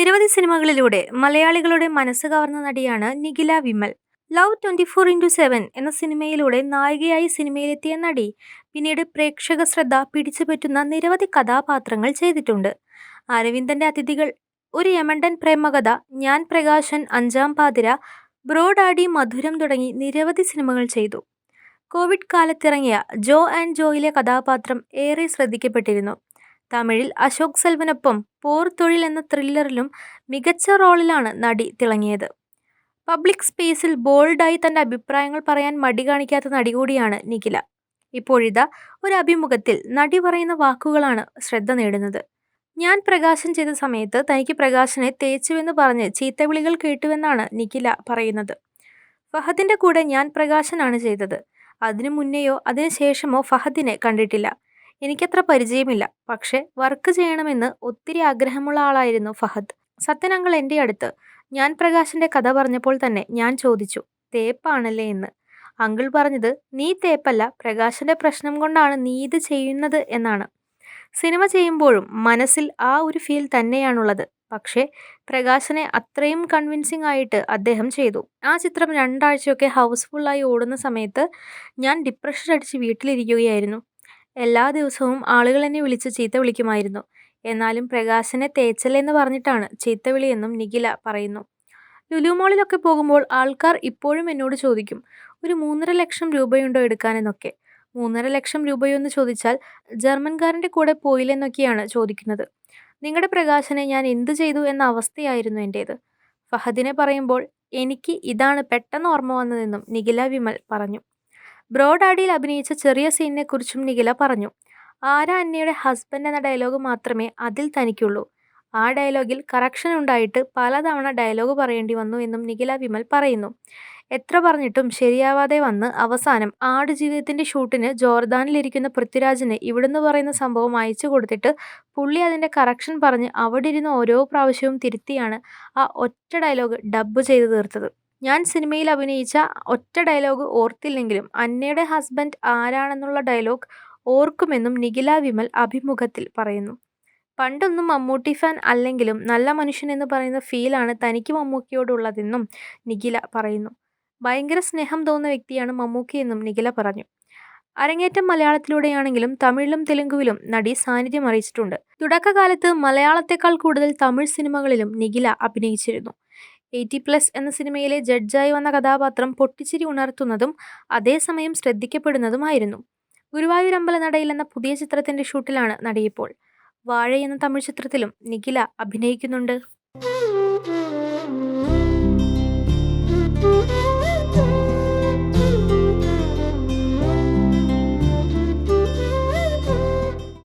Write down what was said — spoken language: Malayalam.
നിരവധി സിനിമകളിലൂടെ മലയാളികളുടെ മനസ്സ് കവർന്ന നടിയാണ് Nikhila Vimal. Love twenty four into seven എന്ന സിനിമയിലൂടെ നായികയായി സിനിമയിലെത്തിയ നടി പിന്നീട് പ്രേക്ഷക ശ്രദ്ധ പിടിച്ചുപറ്റുന്ന നിരവധി കഥാപാത്രങ്ങൾ ചെയ്തിട്ടുണ്ട്. അരവിന്ദന്റെ അതിഥികൾ ഒരു യമണ്ടൻ പ്രേമകഥ ഞാൻ പ്രകാശൻ അഞ്ചാം പാതിര ബ്രോഡാഡി മധുരം തുടങ്ങി നിരവധി സിനിമകൾ ചെയ്തു. കോവിഡ് കാലത്തിറങ്ങിയ ജോ ആൻഡ് ജോയിലെ കഥാപാത്രം ഏറെ ശ്രദ്ധിക്കപ്പെട്ടിരുന്നു. തമിഴിൽ അശോക് സെൽവനൊപ്പം പോർ തൊഴിൽ എന്ന ത്രില്ലറിലും മികച്ച റോളിലാണ് നടി തിളങ്ങിയത്. പബ്ലിക് സ്പേസിൽ ബോൾഡായി തന്റെ അഭിപ്രായങ്ങൾ പറയാൻ മടി കാണിക്കാത്ത നടി കൂടിയാണ് നിഖില. ഇപ്പോഴിതാ ഒരു അഭിമുഖത്തിൽ നടി പറയുന്ന വാക്കുകളാണ് ശ്രദ്ധ നേടുന്നത്. ഞാൻ പ്രകാശൻ ചെയ്ത സമയത്ത് തനിക്ക് പ്രകാശനെ തേച്ചുവെന്ന് പറഞ്ഞ് ചീത്തവിളികൾ കേട്ടുവെന്നാണ് നിഖില പറയുന്നത്. ഫഹദിന്റെ കൂടെ ഞാൻ പ്രകാശനാണ് ചെയ്തത്. അതിനു മുന്നെയോ അതിനു ശേഷമോ ഫഹദിനെ കണ്ടിട്ടില്ല. എനിക്കത്ര പരിചയമില്ല. പക്ഷെ വർക്ക് ചെയ്യണമെന്ന് ഒത്തിരി ആഗ്രഹമുള്ള ആളായിരുന്നു ഫഹദ്. സത്യൻ എന്റെ അടുത്ത്. ഞാൻ പ്രകാശിന്റെ കഥ പറഞ്ഞപ്പോൾ തന്നെ ഞാൻ ചോദിച്ചു തേപ്പാണല്ലേ എന്ന്? അങ്കിൾ പറഞ്ഞത് നീ തേപ്പല്ല പ്രകാശിന്റെ പ്രശ്നം കൊണ്ടാണ് നീ ഇത് ചെയ്യുന്നത് എന്നാണ്. സിനിമ ചെയ്യുമ്പോഴും മനസ്സിൽ ആ ഒരു ഫീൽ തന്നെയാണുള്ളത്. പക്ഷേ പ്രകാശനെ അത്രയും കൺവിൻസിംഗ് ആയിട്ട് അദ്ദേഹം ചെയ്തു. ആ ചിത്രം രണ്ടാഴ്ചയൊക്കെ ഹൗസ്ഫുള്ളായി ഓടുന്ന സമയത്ത് ഞാൻ ഡിപ്രഷൻ അടിച്ച് വീട്ടിലിരിക്കുകയായിരുന്നു. എല്ലാ ദിവസവും ആളുകൾ എന്നെ വിളിച്ച് ചീത്ത വിളിക്കുമായിരുന്നു. എന്നാലും പ്രകാശനെ തേച്ചല്ലെന്ന് പറഞ്ഞിട്ടാണ് ചീത്തവിളിയെന്നും നിഖില പറയുന്നു. ലുലു മോളിലൊക്കെ പോകുമ്പോൾ ആൾക്കാർ ഇപ്പോഴും എന്നോട് ചോദിക്കും ഒരു മൂന്നര ലക്ഷം രൂപയുണ്ടോ എടുക്കാനെന്നൊക്കെ? മൂന്നര ലക്ഷം രൂപയോ എന്ന് ചോദിച്ചാൽ ജർമ്മൻകാരന്റെ കൂടെ പോയില്ലെന്നൊക്കെയാണ് ചോദിക്കുന്നത്. നിങ്ങളുടെ പ്രകാശനെ ഞാൻ എന്തു ചെയ്തു എന്ന അവസ്ഥയായിരുന്നു എന്റേത് ഫഹദിനെ പറയുമ്പോൾ എനിക്ക് ഇതാണ് പെട്ടെന്ന് ഓർമ്മ വന്നതെന്നും നിഖില വിമൽ പറഞ്ഞു. ബ്രോഡാഡിയിൽ അഭിനയിച്ച ചെറിയ സീനിനെ കുറിച്ചും നിഖില പറഞ്ഞു. ആരാ അന്നയുടെ ഹസ്ബൻഡ് എന്ന ഡയലോഗ് മാത്രമേ അതിൽ തനിക്കുള്ളൂ. ആ ഡയലോഗിൽ കറക്ഷൻ ഉണ്ടായിട്ട് പലതവണ ഡയലോഗ് പറയേണ്ടി വന്നു എന്നും നിഖില വിമൽ പറയുന്നു. എത്ര പറഞ്ഞിട്ടും ശരിയാവാതെ വന്ന് അവസാനം ആടുജീവിതത്തിന്റെ ഷൂട്ടിന് ജോർദാനിലിരിക്കുന്ന പൃഥ്വിരാജിന് ഇവിടുന്ന് പറയുന്ന സംഭവം അയച്ചു കൊടുത്തിട്ട് പുള്ളി അതിന്റെ കറക്ഷൻ പറഞ്ഞ് അവിടെ ഇരുന്ന് ഓരോ പ്രാവശ്യവും തിരുത്തിയാണ് ആ ഒറ്റ ഡയലോഗ് ഡബ്ബ് ചെയ്ത് തീർത്തത്. ഞാൻ സിനിമയിൽ അഭിനയിച്ച ഒറ്റ ഡയലോഗ് ഓർത്തില്ലെങ്കിലും അന്നയുടെ ഹസ്ബൻഡ് ആരാണെന്നുള്ള ഡയലോഗ് ഓർക്കുമെന്നും നിഖില വിമൽ അഭിമുഖത്തിൽ പറയുന്നു. പണ്ടൊന്നും മമ്മൂട്ടി ഫാൻ അല്ലെങ്കിലും നല്ല മനുഷ്യൻ എന്ന് പറയുന്ന ഫീലാണ് തനിക്ക് മമ്മൂക്കിയോടുള്ളതെന്നും നിഖില പറയുന്നു. ഭയങ്കര സ്നേഹം തോന്നുന്ന വ്യക്തിയാണ് മമ്മൂക്കി എന്നും നിഖില പറഞ്ഞു. അരങ്ങേറ്റം മലയാളത്തിലൂടെയാണെങ്കിലും തമിഴിലും തെലുങ്കുവിലും നടി സാന്നിധ്യം അറിയിച്ചിട്ടുണ്ട്. തുടക്കകാലത്ത് മലയാളത്തെക്കാൾ കൂടുതൽ തമിഴ് സിനിമകളിലും നിഖില അഭിനയിച്ചിരുന്നു. എയ്റ്റി പ്ലസ് എന്ന സിനിമയിലെ ജഡ്ജായി വന്ന കഥാപാത്രം പൊട്ടിച്ചിരി ഉണർത്തുന്നതും അതേസമയം ശ്രദ്ധിക്കപ്പെടുന്നതുമായിരുന്നു. ഗുരുവായൂർ അമ്പലനടയിൽ എന്ന പുതിയ ചിത്രത്തിന്റെ ഷൂട്ടിലാണ് നടിയിപ്പോൾ. വാഴ എന്ന തമിഴ് ചിത്രത്തിലും നിഖില അഭിനയിക്കുന്നുണ്ട്.